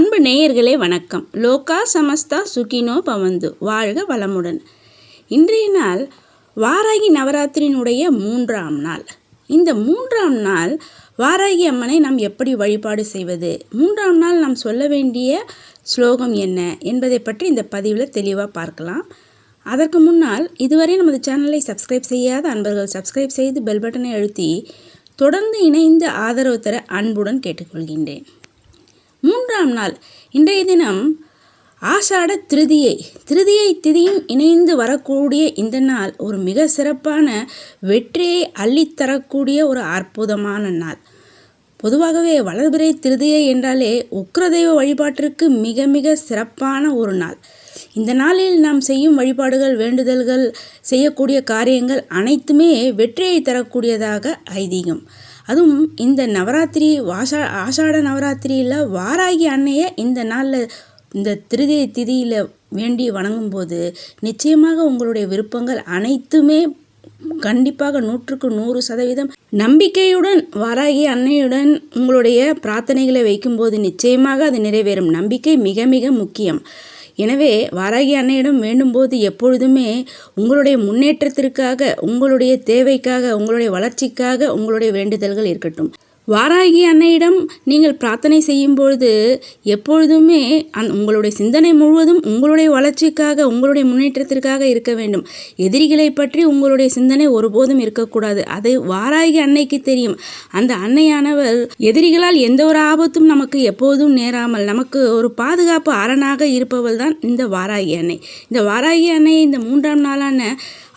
அன்பு நேயர்களே வணக்கம். லோகா சமஸ்தா சுகினோ பவந்து. வாழ்க வளமுடன். இன்றைய நாள் வாராகி நவராத்திரியினுடைய மூன்றாம் நாள். இந்த மூன்றாம் நாள் வாராகி அம்மனை நாம் எப்படி வழிபாடு செய்வது? மூன்றாம் நாள் நாம் சொல்ல வேண்டிய ஸ்லோகம் என்ன என்பதை பற்றி இந்த பதிவில் தெளிவாக பார்க்கலாம். அதற்கு முன்னால் இதுவரை நமது சேனலை சப்ஸ்கிரைப் செய்யாத அன்பர்கள் சப்ஸ்கிரைப் செய்து பெல் பட்டனை அழுத்தி தொடர்ந்து இணைந்து ஆதரவு தர அன்புடன் கேட்டுக்கொள்கின்றேன். மூன்றாம் நாள். இன்றைய தினம் ஆஷாட திருதியை திருதியை திதியும் இணைந்து வரக்கூடிய இந்த நாள் ஒரு மிக சிறப்பான வெற்றியை அள்ளித்தரக்கூடிய ஒரு அற்புதமான நாள். பொதுவாகவே வளர்பிறை திருதியை என்றாலே உக்ரதெய்வ வழிபாட்டிற்கு மிக மிக சிறப்பான ஒரு நாள். இந்த நாளில் நாம் செய்யும் வழிபாடுகள் வேண்டுதல்கள் செய்யக்கூடிய காரியங்கள் அனைத்துமே வெற்றியை தரக்கூடியதாக ஐதீகம். அதுவும் இந்த நவராத்திரி வாஷா ஆஷாட நவராத்திரியில் வாராகி அன்னையை இந்த நாளில் இந்த திருதய திதியில் வேண்டி வணங்கும்போது நிச்சயமாக உங்களுடைய விருப்பங்கள் அனைத்துமே கண்டிப்பாக நூற்றுக்கு நூறு சதவீதம் நம்பிக்கையுடன் வாராகி அன்னையுடன் உங்களுடைய பிரார்த்தனைகளை வைக்கும்போது நிச்சயமாக அது நிறைவேறும். நம்பிக்கை மிக மிக முக்கியம். எனவே வாராகி அன்னையிடம் வேண்டும்போது எப்பொழுதுமே உங்களுடைய முன்னேற்றத்திற்காக உங்களுடைய தேவைக்காக உங்களுடைய வளர்ச்சிக்காக உங்களுடைய வேண்டுதல்கள் இருக்கட்டும். வாராகி அன்னையிடம் நீங்கள் பிரார்த்தனை செய்யும் பொழுது எப்பொழுதுமே அந் உங்களுடைய சிந்தனை முழுவதும் உங்களுடைய வளர்ச்சிக்காக உங்களுடைய முன்னேற்றத்திற்காக இருக்க வேண்டும். எதிரிகளை பற்றி உங்களுடைய சிந்தனை ஒருபோதும் இருக்கக்கூடாது. அது வாராகி அன்னைக்கு தெரியும். அந்த அன்னையானவர் எதிரிகளால் எந்த ஒரு ஆபத்தும் நமக்கு எப்போதும் நேராமல் நமக்கு ஒரு பாதுகாப்பு அரணாக இருப்பவள் தான் இந்த வாராகி அன்னை. இந்த வாராகி அன்னை இந்த மூன்றாம் நாளான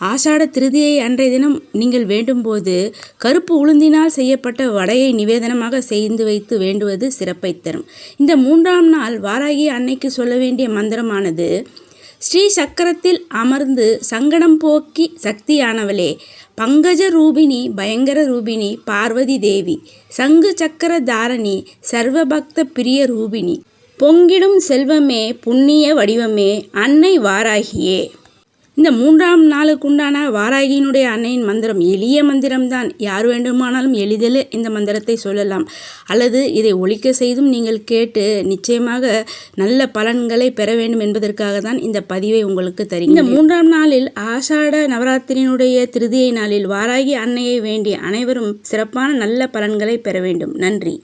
ஆஷாட திருதியை அன்றைய தினம் நீங்கள் வேண்டும்போது கருப்பு உளுந்தினால் செய்யப்பட்ட வடையை நிவேதனமாக செய்து வைத்து வேண்டுவது சிறப்பை தரும். இந்த மூன்றாம் நாள் வாராகி அன்னைக்கு சொல்ல வேண்டிய மந்திரமானது ஸ்ரீ சக்கரத்தில் அமர்ந்து சங்கடம் போக்கி சக்தியானவளே பங்கஜ ரூபிணி பயங்கர ரூபிணி பார்வதி தேவி சங்கு சக்கர தாரணி சர்வபக்த பிரிய ரூபிணி பொங்கிடும் செல்வமே புண்ணிய வடிவமே அன்னை வாராகியே. இந்த மூன்றாம் நாளுக்கு உண்டான வாராகியினுடைய அன்னையின் மந்திரம் எளிய மந்திரம்தான். யார் வேண்டுமானாலும் எளிதில் இந்த மந்திரத்தை சொல்லலாம். அல்லது இதை ஒழிக்க செய்தும் நீங்கள் கேட்டு நிச்சயமாக நல்ல பலன்களை பெற வேண்டும் என்பதற்காக தான் இந்த பதிவை உங்களுக்கு தரும் இந்த மூன்றாம் நாளில் ஆஷாட நவராத்திரியினுடைய திருதியை நாளில் வாராகி அன்னையை வேண்டி அனைவரும் சிறப்பான நல்ல பலன்களை பெற வேண்டும். நன்றி.